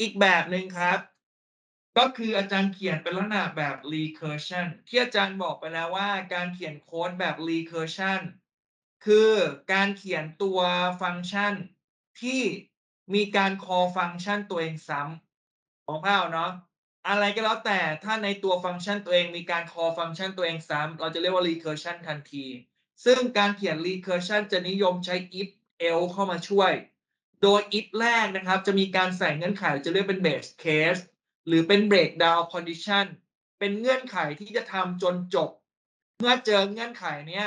อีกแบบหนึ่งครับ ก็คืออาจารย์เขียนเป็นลักษณะแบบ recursion ที่อาจารย์บอกไปแล้วว่า การเขียนโค้ดแบบ recursion คือการเขียนตัวฟังก์ชันที่มีการ call ฟังก์ชันตัวเองซ้ำของภาเนาะอะไรก็แล้วแต่ถ้าในตัวฟังก์ชันตัวเองมีการ call ฟังก์ชันตัวเองซ้ำเราจะเรียกว่า recursion ทันที ซึ่งการเขียน recursion จะนิยมใช้ if else เข้ามาช่วย โดย if แรกนะครับ จะมีการใส่เงื่อนไขจะเรียกเป็น base case หรือเป็น breakdown condition เป็นเงื่อนไขที่จะทำจนจบ เมื่อเจอเงื่อนไขเนี้ย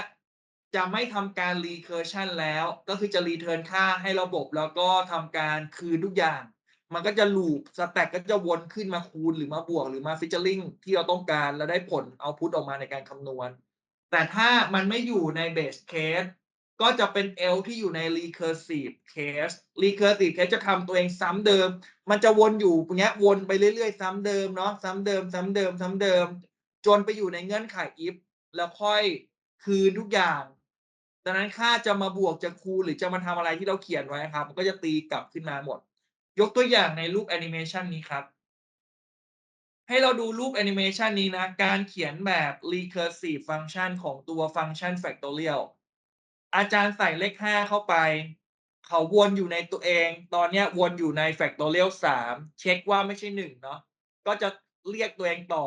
จะไม่ทำการ recursion แล้ว ก็คือจะ return ค่าให้ระบบแล้วก็ทำการคืนทุกอย่าง มันก็จะ loop stack ก็จะวนขึ้นมาคูณหรือมาบวก หรือมา featuring ที่เราต้องการแล้วได้ผล output ออกมาในการคำนวณ แต่ถ้ามันไม่อยู่ใน base case ก็จะเป็น L ที่อยู่ใน recursive case recursive case จะทำตัวเองซ้ำเดิม มันจะวนอยู่อย่างเงี้ยวนไปเรื่อยๆ ซ้ำเดิมเนาะซ้ำเดิมซ้ำเดิมซ้ำเดิม จนไปอยู่ในเงื่อนไข if แล้วค่อยคืนทุกอย่างดังนั้นค่าจะมาบวกจะคูณหรือจะมาทำอะไรที่เราเขียนไว้ครับ มันก็จะตีกลับขึ้นมาหมด ยกตัวอย่างในรูปแอนิเมชันนี้ครับ ให้เราดูรูปแอนิเมชันนี้นะ การเขียนแบบ recursive function ของตัวฟังก์ชัน factorial อาจารย์ใส่เลข5เข้าไป เขาวนอยู่ในตัวเอง ตอนเนี้ยวนอยู่ใน factorial 3เช็คว่าไม่ใช่1เนาะก็จะเรียกตัวเองต่อ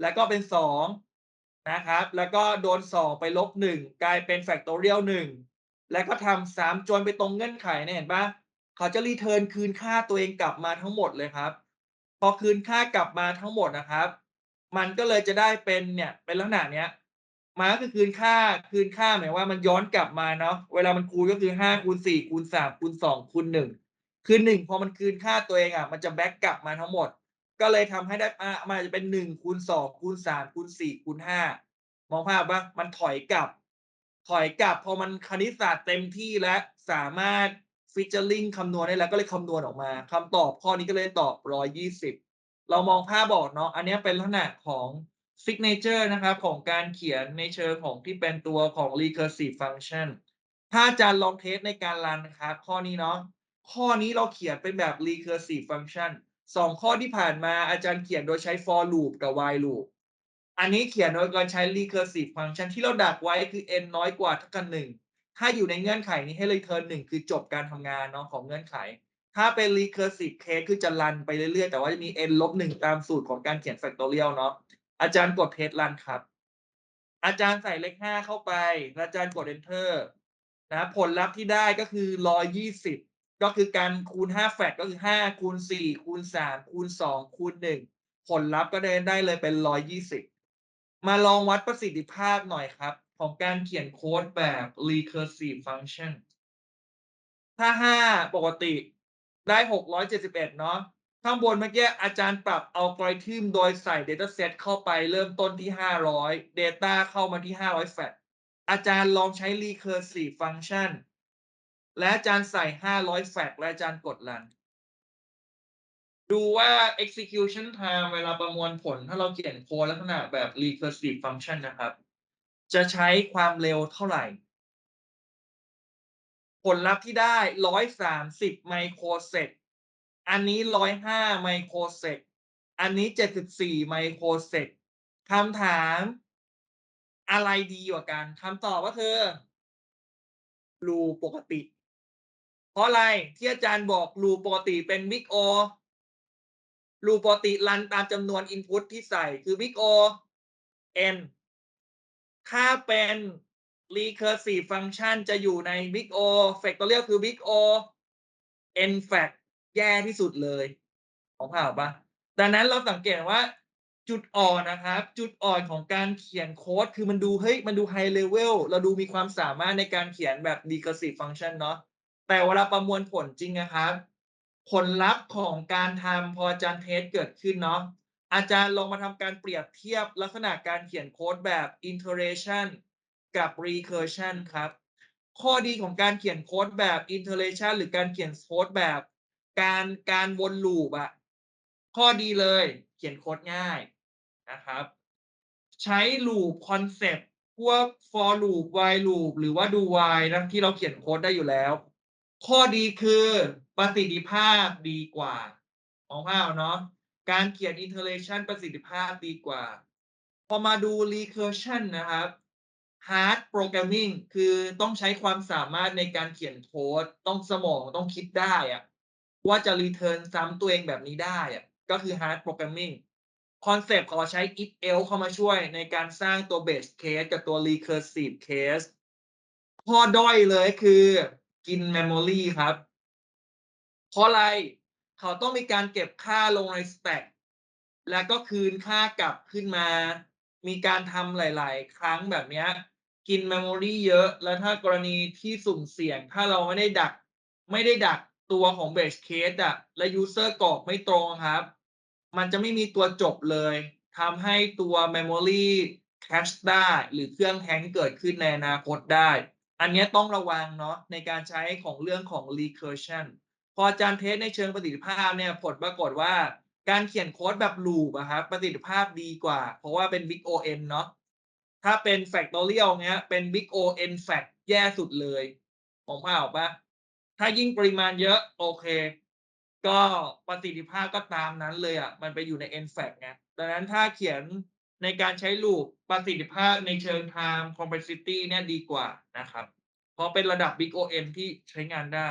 แล้วก็เป็น2นะครับ แล้วก็โดน2ไปลบ1กลายเป็น factorial 1แล้วก็ทำซ้ำจนไปตรงเงื่อนไขเนี่ยเห็นปะเขาจะรีเทิร์นคืนค่าตัวเองกลับมาทั้งหมดเลยครับ พอคืนค่ากลับมาทั้งหมดนะครับ มันก็เลยจะได้เป็นเนี่ยเป็นลักษณะเนี้ย มาก็คือคืนค่าคืนค่าหมายว่ามันย้อนกลับมาเนาะเวลามันคูณก็คือ5คูณ4คูณ3คูณ2คูณ1คือ1พอมันคืนค่าตัวเองอะมันจะแบ็กกลับมาทั้งหมด ก็เลยทำให้ได้มันอาจจะเป็น1คูณ2คูณ3คูณ4คูณ5มองภาพปะมันถอยกลับ ถอยกลับพอมันคณิตศาสตร์เต็มที่แล้วสามารถฟิชเชอร์ลิงคำนวณได้แล้วก็เลยคำนวณออกมา คำตอบข้อนี้ก็เลยตอบ120เรามองภาพบอกเนาะอันนี้เป็นลักษณะของ signature นะครับของการเขียนในเชิงของที่เป็นตัวของ recursive function ถ้าอาจารย์ลองเทสในการรันนะครับข้อนี้เนาะข้อนี้เราเขียนเป็นแบบ recursive function สองข้อที่ผ่านมาอาจารย์เขียนโดยใช้ for loop กับ while loop อันนี้เขียนโดยการใช้ recursive function ที่เราดักไว้คือ n น้อยกว่าเท่ากันหนึ่งถ้าอยู่ในเงื่อนไขนี้ให้ return หนึ่งคือจบการทำงานเนาะของเงื่อนไข ถ้าเป็น recursive case คือจะรันไปเรื่อยๆ แต่ว่าจะมี n ลบหนึ่งตามสูตรของการเขียน factorial เนาะ อาจารย์กด test run ครับ อาจารย์ใส่เลขห้าเข้าไป อาจารย์กด enter นะผลลัพธ์ที่ได้ก็คือ120ก็คือการคูณ5แฟกก็คือ5คูณ4คูณ3คูณ2คูณ1ผลลัพธ์ก็ได้ได้เลยเป็น120มาลองวัดประสิทธิภาพหน่อยครับ ของการเขียนโค้ดแบบ recursive function ถ้า5ปกติได้671เนาะ ข้างบนเมื่อกี้อาจารย์ปรับเอัลกอริทึมโดยใส่ Dataset เข้าไปเริ่มต้นที่ 500 Data เข้ามาที่ 500 แฟกอาจารย์ลองใช้ recursive function และอาจารย์ใส่ 500 แฟกและอาจารย์กด run ดูว่า execution time เวลาประมวลผล ถ้าเราเขียนโค้ดลักษณะแบบ recursive function นะครับ จะใช้ความเร็วเท่าไหร่ ผลลัพธ์ที่ได้ 130 ไมโครเซก อันนี้105ไมโครเซก อันนี้74ไมโครเซกคำถามอะไรดีกว่ากันคำตอบก็คือรูปกติ เพราะอะไรที่อาจารย์บอกรูปกติเป็น Big O รูปกติรันตามจำนวน Input ที่ใส่คือ Big O n ถ้าเป็น recursive function จะอยู่ใน Big O factorial คือ Big O n fact แย่ที่สุดเลย ของข่าวปะดังนั้นเราสังเกตว่าจุดอ่อนนะครับ จุดอ่อนของการเขียนโค้ดคือมันดูเฮ้ยมันดู high level เราดูมีความสามารถในการเขียนแบบ recursive function เนาะแต่เวลาประมวลผลจริงนะครับ ผลลัพธ์ของการทำพออาจารย์เทสเกิดขึ้นเนาะอาจารย์ลองมาทำการเปรียบเทียบลักษณะการเขียนโค้ดแบบ iteration กับ recursion ครับ ข้อดีของการเขียนโค้ดแบบ iteration หรือการเขียนโค้ดแบบ การการวนลูปอะข้อดีเลยเขียนโค้ดง่ายนะครับ ใช้ลูปคอนเซปต์พวก for loop while loop หรือว่า do while นะที่เราเขียนโค้ดได้อยู่แล้ว ข้อดีคือประสิทธิภาพดีกว่ามองภาพเนาะการเขียน iteration ประสิทธิภาพดีกว่า พอมาดู recursion นะครับ hard programming คือต้องใช้ความสามารถในการเขียนโค้ด ต้องสมองต้องคิดได้อะ ว่าจะ return ซ้ำตัวเองแบบนี้ได้อะก็คือ hard programming คอนเซปต์เขาใช้ if else เข้ามาช่วยในการสร้างตัว base case กับตัว recursive case ข้อด้อยเลยคือกิน memory ครับ เพราะอะไรเขาต้องมีการเก็บค่าลงใน stack แล้วก็คืนค่ากลับขึ้นมา มีการทำหลาย ๆ ครั้งแบบนี้กิน memory เยอะ แล้วถ้ากรณีที่สุ่มเสี่ยง ถ้าเราไม่ได้ดัก ไม่ได้ดัก ตัวของ base case อะและ user กรอกไม่ตรงครับ มันจะไม่มีตัวจบเลยทำให้ตัว memory cache ได้หรือเครื่อง hang เกิดขึ้นในอนาคตได้ อันนี้ต้องระวังเนาะในการใช้ของเรื่องของ recursion พออาจารย์เทสในเชิงประสิทธิภาพเนี่ยผลปรากฏว่าการเขียนโค้ดแบบ loop อะครับประสิทธิภาพดีกว่า เพราะว่าเป็น big O N เนาะถ้าเป็น factorial เงี้ยเป็น big O N fact แย่สุดเลยผมองภาออกปล่า? ถ้ายิ่งปริมาณเยอะ โอเค ก็ประสิทธิภาพก็ตามนั้นเลยอะมันไปอยู่ใน n f a c ไงดังนั้นถ้าเขียนในการใช้ลูปประสิทธิภาพในเชิง time complexity เนี่ยดีกว่านะครับ เพราะเป็นระดับ big O N ที่ใช้งานได้